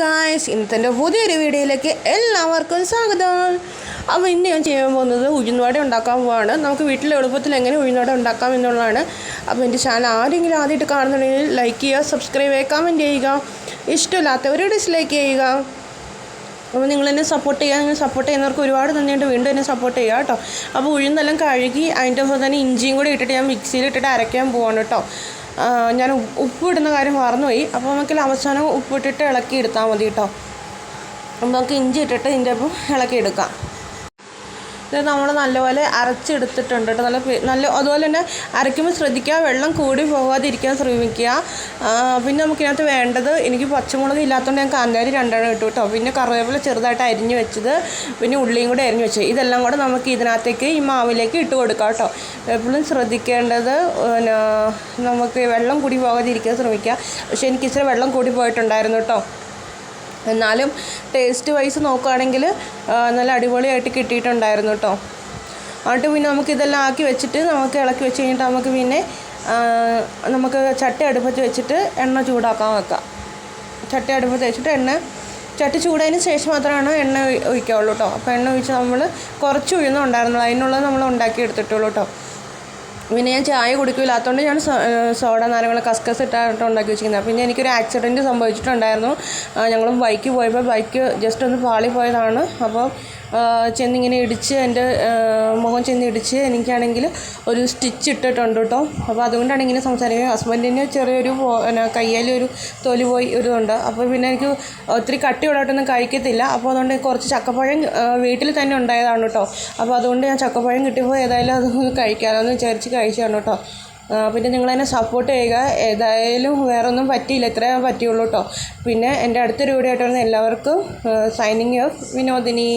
Guys ഇന്നത്തെ പുതിയൊരു വീഡിയോയിലേക്ക് എല്ലാവർക്കും സ്വാഗതം. അപ്പോൾ ഇന്ന് ഞാൻ ചെയ്യാൻ പോകുന്നത് ഉഴുന്നുവട ഉണ്ടാക്കാൻ പോവാണ്. നമുക്ക് വീട്ടിൽ എളുപ്പത്തിൽ എങ്ങനെ ഉഴുന്നുവട ഉണ്ടാക്കാം എന്നുള്ളതാണ്. അപ്പോൾ എന്റെ ചാനൽ ആരെങ്കിലും ആദ്യമായിട്ട് കാണുന്നുണ്ടെങ്കിൽ ലൈക്ക് ചെയ്യുക സബ്സ്ക്രൈബ് ചെയ്യുക കമന്റ് ചെയ്യുക. ഇഷ്ടമില്ലാത്തവർ ഡിസ്ലൈക്ക് ചെയ്യുക. അപ്പോൾ നിങ്ങൾ എന്നെ സപ്പോർട്ട് ചെയ്യുക. നിങ്ങൾ സപ്പോർട്ട് ചെയ്യുന്നവർക്ക് ഒരുപാട് നന്ദിയുണ്ട്. വീണ്ടും എന്നെ സപ്പോർട്ട് ചെയ്യുക കേട്ടോ. അപ്പോൾ ഉഴുന്നെല്ലാം കഴുകി അതിന്റെ ഒപ്പം തന്നെ ഇഞ്ചിയും കൂടി ഇട്ടിട്ട് ഞാൻ മിക്സിയിൽ ഇട്ടിട്ട് അരയ്ക്കാൻ പോവാണ് കേട്ടോ. ഞാൻ ഉപ്പ് ഇടുന്ന കാര്യം മറന്നുപോയി. അപ്പോൾ നമുക്ക് അവസാനം ഉപ്പിട്ടിട്ട് ഇളക്കി എടുത്താൽ മതി കേട്ടോ. നമുക്ക് ഇഞ്ചി ഇട്ടിട്ട് ഇതിന്റെ ഒപ്പം ഇളക്കി എടുക്കാം. ഇത് നമ്മൾ നല്ലപോലെ അരച്ചെടുത്തിട്ടുണ്ട് കേട്ടോ. നല്ല നല്ല അതുപോലെ തന്നെ അരയ്ക്കുമ്പോൾ ശ്രദ്ധിക്കുക. വെള്ളം കൂടി പോകാതിരിക്കാൻ ശ്രമിക്കുക. പിന്നെ നമുക്കിതിനകത്ത് വേണ്ടത് എനിക്ക് പച്ചമുളക് ഇല്ലാത്തതുകൊണ്ട് ഞാൻ കാന്താരി രണ്ടെണ്ണം ഇട്ടു കേട്ടോ. പിന്നെ കറിവേപ്പില ചെറുതായിട്ട് അരിഞ്ഞ് വെച്ചത്. പിന്നെ ഉള്ളിയും കൂടെ അരിഞ്ഞ് വെച്ചത്. ഇതെല്ലാം കൂടെ നമുക്ക് ഇതിനകത്തേക്ക് ഈ മാവിലേക്ക് ഇട്ട് കൊടുക്കാം കേട്ടോ. എപ്പോഴും ശ്രദ്ധിക്കേണ്ടത് പിന്നെ നമുക്ക് വെള്ളം കൂടി പോകാതിരിക്കാൻ ശ്രമിക്കുക. പക്ഷേ എനിക്ക് ഇച്ചിരി വെള്ളം കൂടി പോയിട്ടുണ്ടായിരുന്നു കേട്ടോ. എന്നാലും ടേസ്റ്റ് വൈസ് നോക്കുകയാണെങ്കിൽ നല്ല അടിപൊളിയായിട്ട് കിട്ടിയിട്ടുണ്ടായിരുന്നു കേട്ടോ എന്നിട്ട് പിന്നെ നമുക്ക് ഇതെല്ലാം ആക്കി വെച്ചിട്ട് നമുക്ക് ഇളക്കി വെച്ച് കഴിഞ്ഞിട്ട് നമുക്ക് പിന്നെ നമുക്ക് ചട്ടി അടുപ്പത്ത് വെച്ചിട്ട് എണ്ണ ചൂടാക്കാൻ വെക്കാം. ചട്ടി അടുപ്പത്ത് വെച്ചിട്ട് എണ്ണ ചട്ടി ചൂടായതിന് ശേഷം മാത്രമാണ് എണ്ണ ഒഴി- ഒഴിക്കാവുള്ളൂ കേട്ടോ അപ്പോൾ എണ്ണ ഒഴിച്ച് നമ്മൾ കുറച്ച് ഉഴുന്നുണ്ടായിരുന്നുള്ളൂ. അതിനുള്ളത് നമ്മൾ ഉണ്ടാക്കി എടുത്തിട്ടുള്ളൂ കേട്ടോ പിന്നെ ഞാൻ ചായ കുടിക്കില്ലാത്തതുകൊണ്ട് ഞാൻ സോഡ നാരങ്ങൾ കസ്കസ് ഇട്ടാണ് ഉണ്ടാക്കി വെച്ചിരിക്കുന്നത്. പിന്നെ എനിക്കൊരു ആക്സിഡന്റ് സംഭവിച്ചിട്ടുണ്ടായിരുന്നു. ഞങ്ങൾ ബൈക്ക് പോയപ്പോൾ ബൈക്ക് ജസ്റ്റ് ഒന്ന് പാളി പോയതാണ്. അപ്പോൾ ചെന്നിങ്ങനെ ഇടിച്ച് എന്റെ മുഖം ചെന്ന് ഇടിച്ച് എനിക്കാണെങ്കിൽ ഒരു സ്റ്റിച്ച് ഇട്ടിട്ടുണ്ട് കേട്ടോ അപ്പോൾ അതുകൊണ്ടാണ് ഇങ്ങനെ സംസാരിക്കുന്നത്. ഹസ്ബൻഡിന് ചെറിയൊരു പിന്നെ കയ്യിൽ ഒരു തൊലി പോയി ഒരു ഇതുണ്ട് അപ്പോൾ പിന്നെ എനിക്ക് ഒത്തിരി കട്ടിയുള്ളതൊന്നും കഴിക്കത്തില്ല. അപ്പോൾ അതുകൊണ്ട് കുറച്ച് ചക്കപ്പഴം വീട്ടിൽ തന്നെ ഉണ്ടായതാണ് കേട്ടോ അപ്പോൾ അതുകൊണ്ട് ഞാൻ ചക്കപ്പഴം കിട്ടിയപ്പോൾ ഏതായാലും അത് കഴിക്കാമെന്ന് വിചാരിച്ച് കഴിച്ചതാണ് കേട്ടോ. പിന്നെ നിങ്ങൾ എന്നെ സപ്പോർട്ട് ചെയ്യുക. ഏതായാലും വേറെ ഒന്നും പറ്റിയില്ല. ഇത്രേ പറ്റിയുള്ളൂ കേട്ടോ. പിന്നെ എന്റെ അടുത്തൊരു വീഡിയോ ആയിട്ടാണ് എല്ലാവർക്കും സൈനിങ് ഓഫ് വിനോദിനി.